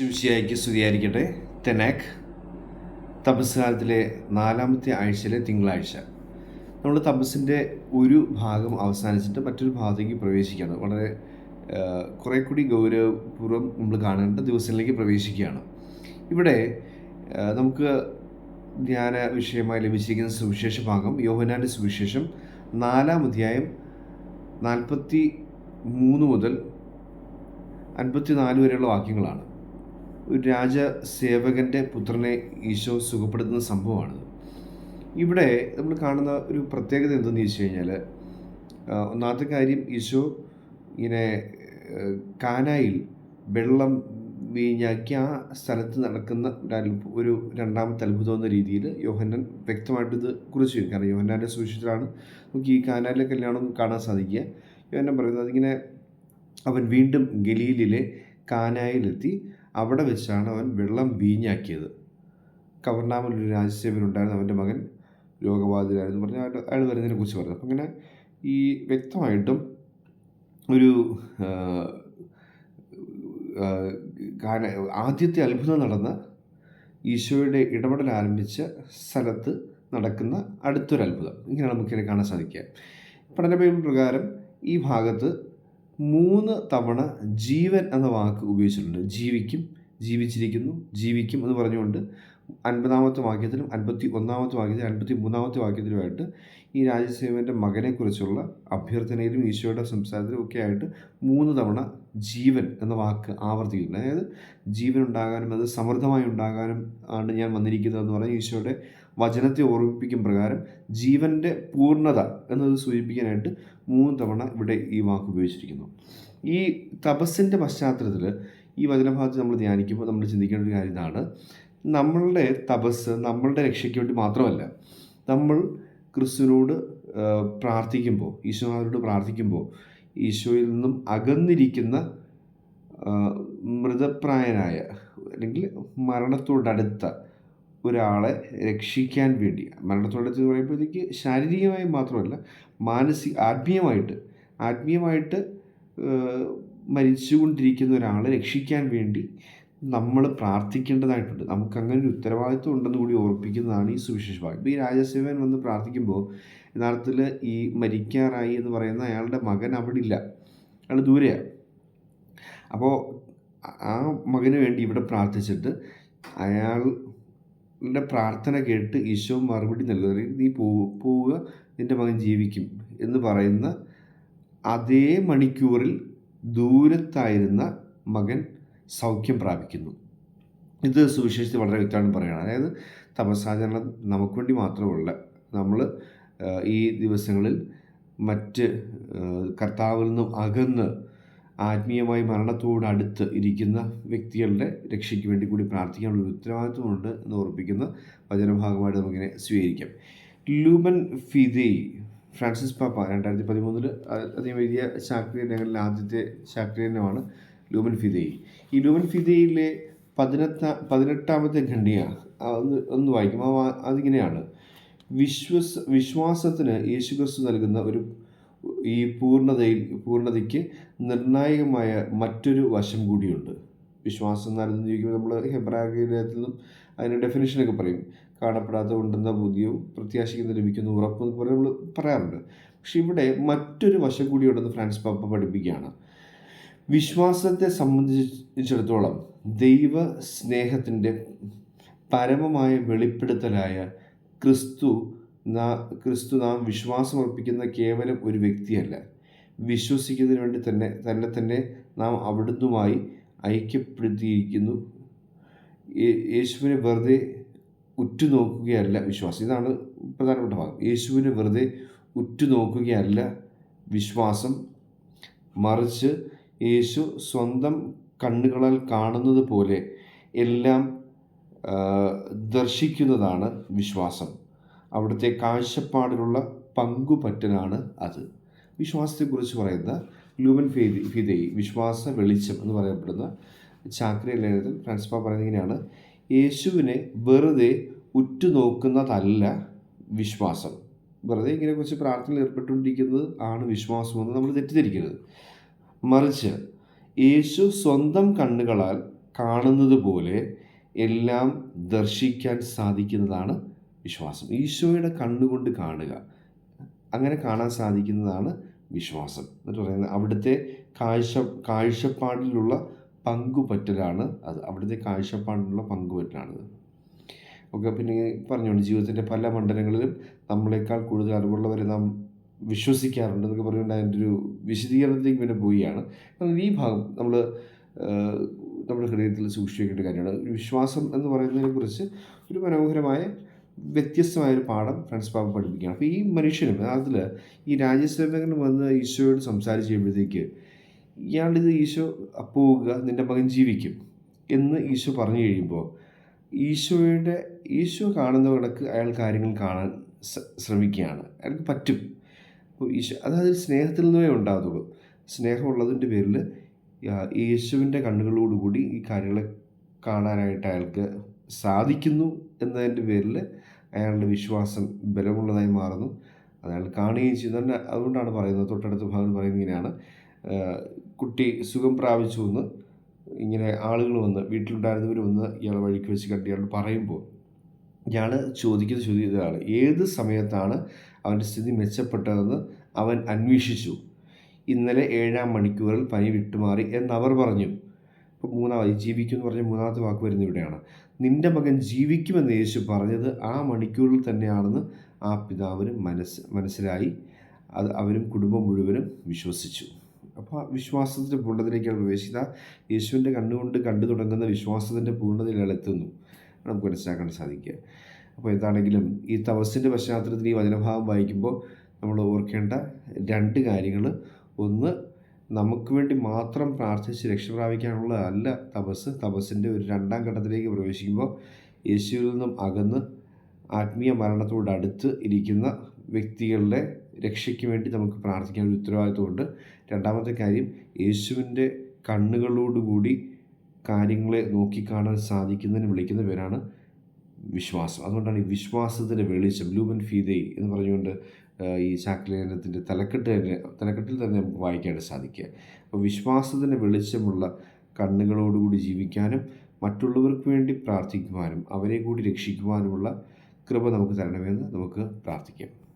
ശിംഷിയായിക്ക് സ്തുതിയായിരിക്കട്ടെ. തെനാക് തപസ്കാലത്തിലെ നാലാമത്തെ ആഴ്ചയിലെ തിങ്കളാഴ്ച. നമ്മൾ തപസ്സിന്റെ ഒരു ഭാഗം അവസാനിച്ചിട്ട് മറ്റൊരു ഭാഗത്തേക്ക് പ്രവേശിക്കുകയാണ്. വളരെ കുറേ കൂടി ഗൗരവപൂർവം നമ്മൾ കാണേണ്ട ദിവസങ്ങളിലേക്ക് പ്രവേശിക്കുകയാണ്. ഇവിടെ നമുക്ക് ധ്യാന വിഷയമായി ലഭിച്ചിരിക്കുന്ന സുവിശേഷ ഭാഗം യോഹനാന്റെ സുവിശേഷം നാലാം അധ്യായം നാൽപ്പത്തി മൂന്ന് മുതൽ അൻപത്തിനാല് വരെയുള്ള വാക്യങ്ങളാണ്. ഒരു രാജ രാജസേവകന്റെ പുത്രനെ ഈശോ സുഖപ്പെടുത്തുന്ന സംഭവമാണ് ഇവിടെ നമ്മൾ കാണുന്ന ഒരു പ്രത്യേകത എന്തെന്ന് ചോദിച്ചു കഴിഞ്ഞാൽ ഒന്നാമത്തെ കാര്യം ഈശോ ഇങ്ങനെ കാനായിൽ വെള്ളം വീഞ്ഞാക്കി ആ സ്ഥലത്ത് നടക്കുന്ന ഒരു രണ്ടാമത്തെ അത്ഭുതം എന്ന രീതിയിൽ യോഹന്നൻ വ്യക്തമായിട്ട് ഇത് കുറിച്ച് വയ്ക്കും കാരണം യോഹന്നാന്റെ സൂക്ഷിച്ചിട്ടാണ് നമുക്ക് ഈ കാനാലിലെ കല്യാണം കാണാൻ സാധിക്കുക. യോഹന്നൻ പറയുന്നത് അതിങ്ങനെ അവൻ വീണ്ടും ഗലീലിലെ കാനായിലെത്തി അവിടെ വെച്ചാണ് അവൻ വെള്ളം വീഞ്ഞാക്കിയത്. കവർണാമൽ ഒരു രാജസേവനുണ്ടായിരുന്നു അവന്റെ മകൻ രോഗബാധിതരായിരുന്നു പറഞ്ഞ് അയാൾ അയാൾ വരുന്നതിനെ കുറിച്ച് പറഞ്ഞു. അപ്പം ഇങ്ങനെ ഈ വ്യക്തമായിട്ടും ഒരു ആദ്യത്തെ അത്ഭുതം നടന്ന ഈശോയുടെ ഇടപെടൽ ആരംഭിച്ച സ്ഥലത്ത് നടക്കുന്ന അടുത്തൊരു അത്ഭുതം ഇങ്ങനെയാണ് നമുക്കിതിനെ കാണാൻ സാധിക്കുക. പഠന പ്രകാരം ഈ ഭാഗത്ത് മൂന്ന് തവണ ജീവൻ എന്ന വാക്ക് ഉപയോഗിച്ചിട്ടുണ്ട്. ജീവിക്കും ജീവിച്ചിരിക്കുന്നു ജീവിക്കും എന്ന് പറഞ്ഞുകൊണ്ട് അൻപതാമത്തെ വാക്യത്തിലും അൻപത്തി ഒന്നാമത്തെ വാക്യത്തിലും അൻപത്തി മൂന്നാമത്തെ വാക്യത്തിലുമായിട്ട് ഈ രാജസേവന്റെ മകനെക്കുറിച്ചുള്ള അഭ്യർത്ഥനയിലും ഈശോയുടെ സംസാരത്തിലും ഒക്കെ ആയിട്ട് മൂന്ന് തവണ ജീവൻ എന്ന വാക്ക് ആവർത്തിക്കുന്നുണ്ട്. അതായത് ജീവൻ ഉണ്ടാകാനും അത് സമൃദ്ധമായി ഉണ്ടാകാനും ആണ് ഞാൻ വന്നിരിക്കുന്നതെന്ന് പറഞ്ഞ് ഈശോയുടെ വചനത്തെ ഓർമ്മിപ്പിക്കും പ്രകാരം ജീവന്റെ പൂർണത എന്നത് സൂചിപ്പിക്കാനായിട്ട് മൂന്ന് തവണ ഇവിടെ ഈ വാക്ക് ഉപയോഗിച്ചിരിക്കുന്നു. ഈ തപസ്സിന്റെ പശ്ചാത്തലത്തിൽ ഈ വചനഭാഗത്ത് നമ്മൾ ധ്യാനിക്കുമ്പോൾ നമ്മൾ ചിന്തിക്കേണ്ട ഒരു കാര്യം ഇതാണ്. നമ്മളുടെ തപസ് നമ്മളുടെ രക്ഷയ്ക്ക് വേണ്ടി മാത്രമല്ല നമ്മൾ ക്രിസ്തുവിനോട് പ്രാർത്ഥിക്കുമ്പോൾ ഈശോനോട് പ്രാർത്ഥിക്കുമ്പോൾ ഈശോയിൽ നിന്നും അകന്നിരിക്കുന്ന മൃതപ്രായനായ അല്ലെങ്കിൽ മരണത്തോടടുത്ത ഒരാളെ രക്ഷിക്കാൻ വേണ്ടി. മരണത്തോടടുത്ത് പറയുമ്പോഴത്തേക്ക് ശാരീരികമായി മാത്രമല്ല മാനസിക ആത്മീയമായിട്ട് ആത്മീയമായിട്ട് മരിച്ചുകൊണ്ടിരിക്കുന്ന ഒരാളെ രക്ഷിക്കാൻ വേണ്ടി നമ്മൾ പ്രാർത്ഥിക്കേണ്ടതായിട്ടുണ്ട്. നമുക്ക് അങ്ങനെ ഒരു ഉത്തരവാദിത്വം ഉണ്ടെന്ന് കൂടി ഓർപ്പിക്കുന്നതാണ് ഈ സുവിശേഷ ഭാഗം ഇപ്പോൾ ഈ രാജസേവൻ വന്ന് പ്രാർത്ഥിക്കുമ്പോൾ യഥാർത്ഥത്തിൽ ഈ മരിക്കാറായി എന്ന് പറയുന്ന അയാളുടെ മകൻ അവിടെ ഇല്ല അയാൾ ദൂരെയാണ് അപ്പോൾ ആ മകന് വേണ്ടി ഇവിടെ പ്രാർത്ഥിച്ചിട്ട് അയാളുടെ പ്രാർത്ഥന കേട്ട് ഈശോ മറുപടി നൽകുക നീ പോവുക നിന്റെ മകൻ ജീവിക്കും എന്ന് പറയുന്ന അതേ മണിക്കൂറിൽ ദൂരത്തായിരുന്ന മകൻ സൗഖ്യം പ്രാപിക്കുന്നു. ഇത് സുവിശേഷത്തിൽ വളരെ വ്യക്തമാണ് പറയുകയാണ്. അതായത് തപസ്സാചരണം നമുക്ക് വേണ്ടി മാത്രമല്ല നമ്മൾ ഈ ദിവസങ്ങളിൽ മറ്റ് കർത്താവിൽ നിന്നും അകന്ന് ആത്മീയമായി മരണത്തോട് അടുത്ത് ഇരിക്കുന്ന വ്യക്തികളുടെ രക്ഷയ്ക്ക് വേണ്ടി കൂടി പ്രാർത്ഥിക്കാനുള്ള ഉത്തരവാദിത്വമുണ്ട് എന്ന് ഓർപ്പിക്കുന്ന വചനഭാഗമായിട്ട് നമുക്കിങ്ങനെ സ്വീകരിക്കാം. ലൂമൻ ഫിദേ ഫ്രാൻസിസ് പാപ്പ രണ്ടായിരത്തി പതിമൂന്നിൽ അദ്ദേഹം എഴുതിയ ശാക്രിയനങ്ങളിൽ ആദ്യത്തെ ശാക്രിയനമാണ് ലൂമൻ ഫിദേ. ഈ ലൂമൻ ഫിദയിലെ പതിനെട്ടാ പതിനെട്ടാമത്തെ ഖണ്ഡിക ഒന്ന് ഒന്ന് വായിക്കും അതിങ്ങനെയാണ്. വിശ്വസ് വിശ്വാസത്തിന് യേശുക്രിസ്തു നൽകുന്ന ഒരു ഈ പൂർണതയിൽ പൂർണതയ്ക്ക് നിർണായകമായ മറ്റൊരു വശം കൂടിയുണ്ട്. വിശ്വാസം എന്നാലും ചോദിക്കുമ്പോൾ നമ്മൾ ഹെബ്രായത്തിൽ നിന്നും അതിന്റെ ഡെഫിനേഷനൊക്കെ പറയും. കാണപ്പെടാത്ത ഉണ്ടെന്ന ബുദ്ധിയും പ്രത്യാശിക്കുന്ന ലഭിക്കുന്ന ഉറപ്പ് എന്ന് പറഞ്ഞ് നമ്മൾ പറയാറുണ്ട്. പക്ഷെ ഇവിടെ മറ്റൊരു വശം കൂടിയുണ്ടെന്ന് ഫ്രാൻസ് പാപ്പ പഠിപ്പിക്കുകയാണ്. വിശ്വാസത്തെ സംബന്ധിച്ചിടത്തോളം ദൈവ സ്നേഹത്തിന്റെ പരമമായ വെളിപ്പെടുത്തലായ ക്രിസ്തു ക്രിസ്തു നാം വിശ്വാസം അർപ്പിക്കുന്ന കേവലം ഒരു വ്യക്തിയല്ല. വിശ്വസിക്കുന്നതിന് വേണ്ടി തന്നെ തന്നെ തന്നെ നാം അവിടുന്നുമായി ഐക്യപ്പെടുത്തിയിരിക്കുന്നു. യേശുവിനെ വെറുതെ ഉറ്റുനോക്കുകയല്ല വിശ്വാസം. ഇതാണ് പ്രധാനപ്പെട്ട ഭാഗം. യേശുവിനെ വെറുതെ ഉറ്റുനോക്കുകയല്ല വിശ്വാസം. മറിച്ച് യേശു സ്വന്തം കണ്ണുകളാൽ കാണുന്നത് പോലെ എല്ലാം ദർശിക്കുന്നതാണ് വിശ്വാസം. അവിടുത്തെ കാഴ്ചപ്പാടിലുള്ള പങ്കുപറ്റലാണ് അത്. വിശ്വാസത്തെക്കുറിച്ച് പറയുന്ന ലൂമൻ ഫീതി ഫിദയി വിശ്വാസ വെളിച്ചം എന്ന് പറയപ്പെടുന്ന ചാക്രി ലേഖനത്തിൽ ഫ്രാൻസ്പ പറയുന്നത് ഇങ്ങനെയാണ്. യേശുവിനെ വെറുതെ ഉറ്റുനോക്കുന്നതല്ല വിശ്വാസം. വെറുതെ ഇങ്ങനെ കുറച്ച് പ്രാർത്ഥനയിൽ ഏർപ്പെട്ടുകൊണ്ടിരിക്കുന്നത് ആണ് വിശ്വാസമെന്ന് നമ്മൾ തെറ്റിദ്ധരിക്കരുത്. മറിച്ച് യേശു സ്വന്തം കണ്ണുകളാൽ കാണുന്നത് പോലെ എല്ലാം ദർശിക്കാൻ സാധിക്കുന്നതാണ് വിശ്വാസം. ഈശോയുടെ കണ്ണുകൊണ്ട് കാണുക. അങ്ങനെ കാണാൻ സാധിക്കുന്നതാണ് വിശ്വാസം എന്നിട്ട് പറയുന്നത്. അവിടുത്തെ കാഴ്ച കാഴ്ചപ്പാടിലുള്ള പങ്കുപറ്റലാണ് അത്. അവിടുത്തെ കാഴ്ചപ്പാടിലുള്ള പങ്കുപറ്റലാണത് ഒക്കെ പിന്നെ പറഞ്ഞുകൊണ്ട് ജീവിതത്തിന്റെ പല മണ്ഡലങ്ങളിലും നമ്മളെക്കാൾ കൂടുതൽ അറിവുള്ളവരെ നാം വിശ്വസിക്കാറുണ്ട് എന്നൊക്കെ പറഞ്ഞുകൊണ്ട് അതിന്റെ ഒരു വിശദീകരണത്തിലേക്ക് പിന്നെ പോവുകയാണ്. ഈ ഭാഗം നമ്മൾ നമ്മുടെ ഹൃദയത്തിൽ സൂക്ഷിക്കേണ്ട കാര്യമാണ്. വിശ്വാസം എന്ന് പറയുന്നതിനെക്കുറിച്ച് ഒരു മനോഹരമായ വ്യത്യസ്തമായ ഒരു പാഠം ഫ്രണ്ട്സ് പാപ്പ പഠിപ്പിക്കുകയാണ്. അപ്പോൾ ഈ മനുഷ്യനും അതിൽ ഈ രാജ്യസേവകൻ വന്ന് ഈശോയോട് സംസാരിച്ച് കഴിയുമ്പോഴത്തേക്ക് ഇയാളിത് ഈശോ അപ്പോവുക നിന്റെ മകൻ ജീവിക്കും എന്ന് ഈശോ പറഞ്ഞു കഴിയുമ്പോൾ ഈശോയുടെ ഈശോ കാണുന്ന കണക്ക് അയാൾ കാര്യങ്ങൾ കാണാൻ ശ്രമിക്കുകയാണ്. അയാൾക്ക് പറ്റും. അപ്പോൾ ഈശോ അതായത് സ്നേഹത്തിൽ നിന്നേ ഉണ്ടാകത്തുള്ളൂ. സ്നേഹമുള്ളതിന്റെ പേരിൽ യേശുവിന്റെ കണ്ണുകളോടുകൂടി ഈ കാര്യങ്ങളെ കാണാനായിട്ട് അയാൾക്ക് സാധിക്കുന്നു എന്നതിന്റെ പേരിൽ അയാളുടെ വിശ്വാസം ബലമുള്ളതായി മാറുന്നു. അയാൾ കാണുകയും തന്നെ അതുകൊണ്ടാണ് പറയുന്നത് തൊട്ടടുത്ത ഭാഗം പറയുന്നത് കുട്ടി സുഖം പ്രാപിച്ചു എന്ന് ഇങ്ങനെ ആളുകൾ വന്ന് വീട്ടിലുണ്ടായിരുന്നവർ വന്ന് ഇയാളെ വഴിക്ക് വെച്ച് കണ്ട് ഇയാളോട് പറയുമ്പോൾ ഇയാൾ ചോദിക്കുന്ന ചോദ്യം ഇതാണ്. ഏത് സമയത്താണ് അവന്റെ സ്ഥിതി മെച്ചപ്പെട്ടതെന്ന് അവൻ അന്വേഷിച്ചു. ഇന്നലെ ഏഴാം മണിക്കൂറിൽ പനി വിട്ടുമാറി എന്നവർ പറഞ്ഞു. മൂന്നാമത് ജീവിക്കും എന്ന് പറഞ്ഞ മൂന്നാമത്തെ വാക്ക് വരുന്നത് ഇവിടെയാണ്. നിന്റെ മകൻ ജീവിക്കുമെന്ന് യേശു പറഞ്ഞത് ആ മണിക്കൂറിൽ തന്നെയാണെന്ന് ആ പിതാവിന് മനസ്സ് മനസ്സിലായി. അത് അവരും കുടുംബം മുഴുവനും വിശ്വസിച്ചു. അപ്പോൾ വിശ്വാസത്തിന്റെ പൂർണതയിലേക്കാണ് പ്രവേശിക്കുക യേശുവിന്റെ കണ്ണുകൊണ്ട് കണ്ടു തുടങ്ങുന്ന വിശ്വാസത്തിന്റെ പൂർണതയിലെത്തുന്നു നമുക്ക് മനസ്സിലാക്കാൻ സാധിക്കുക. അപ്പോൾ എന്താണെങ്കിലും ഈ തപസ്സിന്റെ പശ്ചാത്തലത്തിൽ ഈ വചനഭാഗം വായിക്കുമ്പോൾ നമ്മൾ ഓർക്കേണ്ട രണ്ട് കാര്യങ്ങൾ ഒന്ന് നമുക്ക് വേണ്ടി മാത്രം പ്രാർത്ഥിച്ച് രക്ഷ പ്രാപിക്കാനുള്ളതല്ല തപസ്. തപസ്സിന്റെ ഒരു രണ്ടാം ഘട്ടത്തിലേക്ക് പ്രവേശിക്കുമ്പോൾ യേശുവിൽ നിന്നും അകന്ന് ആത്മീയ മരണത്തോട് അടുത്ത് ഇരിക്കുന്ന വ്യക്തികളുടെ രക്ഷയ്ക്ക് വേണ്ടി നമുക്ക് പ്രാർത്ഥിക്കാൻ ഒരു ഉത്തരവാദിത്വമുണ്ട്. രണ്ടാമത്തെ കാര്യം യേശുവിന്റെ കണ്ണുകളോടുകൂടി കാര്യങ്ങളെ നോക്കിക്കാണാൻ സാധിക്കുന്നതിന് വിളിക്കുന്ന പേരാണ് വിശ്വാസം. അതുകൊണ്ടാണ് ഈ വിശ്വാസത്തിന്റെ വെളിച്ചം ലൂബൻ ഫീതൈ എന്ന് പറഞ്ഞുകൊണ്ട് ഈ ശാക്ലേഖനത്തിന്റെ തലക്കെട്ട് തന്നെ തലക്കെട്ടിൽ തന്നെ നമുക്ക് വായിക്കാനായിട്ട് സാധിക്കുക. അപ്പോൾ വിശ്വാസത്തിന്റെ വെളിച്ചമുള്ള കണ്ണുകളോടുകൂടി ജീവിക്കാനും മറ്റുള്ളവർക്ക് വേണ്ടി പ്രാർത്ഥിക്കുവാനും അവരെ കൂടി രക്ഷിക്കുവാനുമുള്ള കൃപ നമുക്ക് തരണമെന്ന് നമുക്ക് പ്രാർത്ഥിക്കാം.